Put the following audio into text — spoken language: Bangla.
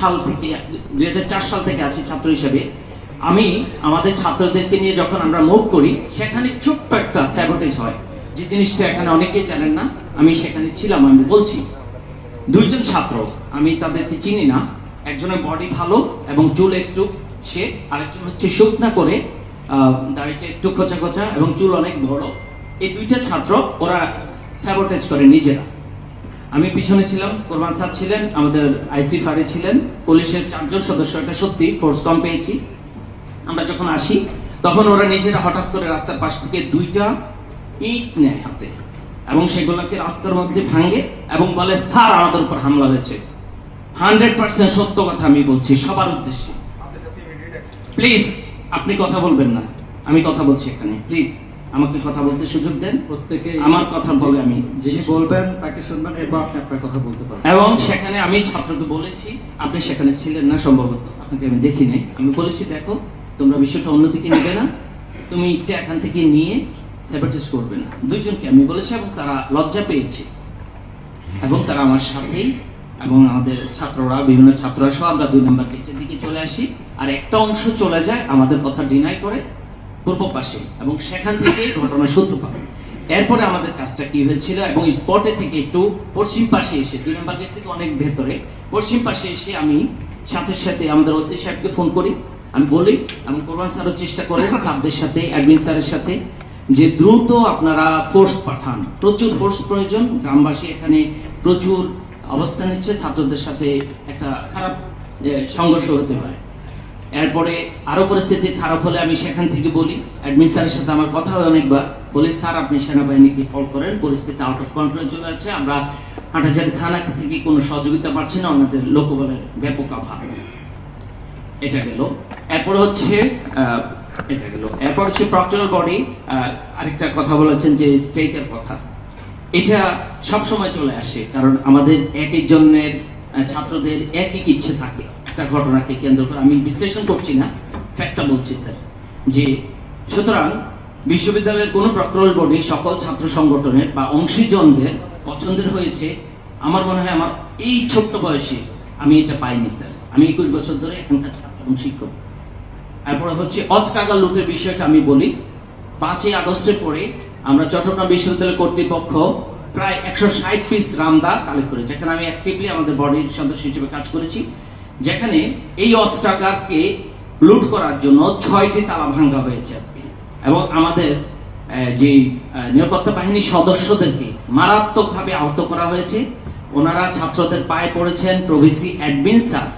সাল থেকে দুই সাল থেকে আছি ছাত্র হিসেবে। আমি আমাদের ছাত্রদেরকে নিয়ে যখন আমরা মুভ করি, সেখানে ছোট্ট একটা স্যাবোটেজ হয়। যে জিনিসটা এখানে অনেকেই জানেন না, আমি সেখানে ছিলাম, আমি বলছি, দুইজন ছাত্র, আমি তাদেরকে চিনি না, একজনের বডি ভালো এবং চুল একটু, সে আরেকজন হচ্ছে শুকনা করে দাড়িটা একটু খোঁচা খোঁচা এবং চুল অনেক বড়। এই দুইটা ছাত্র, ওরা স্যাবোটেজ করে নিজেরা। আমি পিছনে ছিলাম কোরবান স্যার ছিলেন আমাদের আইসি ফারে ছিলেন পুলিশের চারজন সদস্য এটা সত্যি ফোর্স কম পেয়েছি। আমরা যখন আসি তখন ওরা নিজেরা হঠাৎ করে রাস্তার পাশ থেকে দুইটা ইট নেয় হাতে এবং সেগুলোকে রাস্তার মধ্যে ভাঙে এবং বলে স্যার আমাদের উপর হামলা হয়েছে। হান্ড্রেড পার্সেন্ট সত্য কথা আমি বলছি সবার উদ্দেশ্যে। প্লিজ আপনি কথা বলবেন না। আমি কথা বলছি এখানে প্লিজ আমাকে কথা বলতে সুযোগ দেন। প্রত্যেকে আমার কথা বলে আমি। যিনি বলবেন তাকে শুনবেন এরপর আপনি আপনার কথা বলতে পারবেন। এবং সেখানে আমি ছাত্রকে বলেছি আপনি সেখানে ছিলেন না সম্ভবত। আপনাকে আমি দেখি নাই। আমি বলেছি দেখো তোমরা বিষয়টা অন্যদিকে নেবে না। তুমি ইটটা এখান থেকে নিয়ে স্যাবার্টাইজ করবে না। দুইজনকে আমি বলেছি এবং তারা লজ্জা পেয়েছে। এবং তারা আমার সাথেই এবং আমাদের ছাত্ররা বিভিন্ন ছাত্ররা সহ আমরা দুই নম্বর গেটের দিকে চলে আসি। আর একটা অংশ চলে যায় আমাদের কথা ডিনাই করে। পূর্ব পাশে এবং সেখান থেকে ঘটনার সূত্রপাত। এরপরে আমাদের কাজটা কি হয়েছিল এবং স্পটে থেকে একটু পশ্চিম পাশে এসে, দুই নম্বর গেট থেকে অনেক ভেতরে, পশ্চিম পাশে এসে আমি সাথে সাথে আমাদের ওসি সাহেবকে ফোন করি। আমি বলি এবং কোরবান স্যারও চেষ্টা করেন স্যারদের সাথে অ্যাডমিন স্যারের সাথে, যে দ্রুত আপনারা ফোর্স পাঠান। প্রচুর ফোর্স প্রয়োজন। গ্রামবাসী এখানে প্রচুর অবস্থান নিচ্ছে। ছাত্রদের সাথে একটা খারাপ সংঘর্ষ হতে পারে। এরপরে আরও পরিস্থিতি খারাপ হলে আমি সেখান থেকে বলি। অ্যাডমিন স্যারের সাথে আমার কথা হয় অনেকবার। বলি, স্যার, আপনি সেনাবাহিনীকে কল করেন। পরিস্থিতি আউট অফ কন্ট্রোল চলে আছে আমরা হাটাজারি থানা থেকে কোনো সহযোগিতা পাচ্ছি না। আমাদের লোকবলের ব্যাপক অভাব এটা গেল। এরপর হচ্ছে এটা গেল। এরপর হচ্ছে প্রক্টরাল বডি আরেকটা কথা বলেছেন যে স্টেকের কথা। এটা সব সময় চলে আসে। কারণ আমাদের এক একজনের ছাত্রদের একই ইচ্ছে থাকে। একটা ঘটনাকে কেন্দ্র করে আমি বিশ্লেষণ করছি না ফ্যাক্টটা বলছি স্যার যে সুতরাং বিশ্ববিদ্যালয়ের কোনো প্রক্টরাল বডি সকল ছাত্র সংগঠনের বা অংশীজনদের পছন্দের হয়েছে। আমার মনে হয় আমার এই ছোট্ট বয়সে আমি এটা পাইনি স্যার আমি একুশ বছর ধরে এখানকার ছাত্র এবং শিক্ষক। এরপরে হচ্ছে অস্ট্রাগাল লুটের বিষয়টা আমি বলি। পাঁচই আগস্টের পরে আমরা চট্টগ্রাম বিশ্ববিদ্যালয় কর্তৃপক্ষ প্রায় একশো ষাট পিস রামদা কালেক্ট করেছি। এখানে আমি অ্যাক্টিভলি আমাদের বডির সদস্য হিসেবে কাজ করেছি। যেখানে এই অস্ত্রাগারকে লুট করার জন্য ছয়টি তালা ভাঙ্গা হয়েছে আজকে। এবং আমাদের যে নিরাপত্তা বাহিনীর সদস্যদেরকে মারাত্মকভাবে আহত করা হয়েছে। ওনারা ছাত্রদের পায়ে পড়েছেন, প্রভিসি অ্যাডমিন স্যার।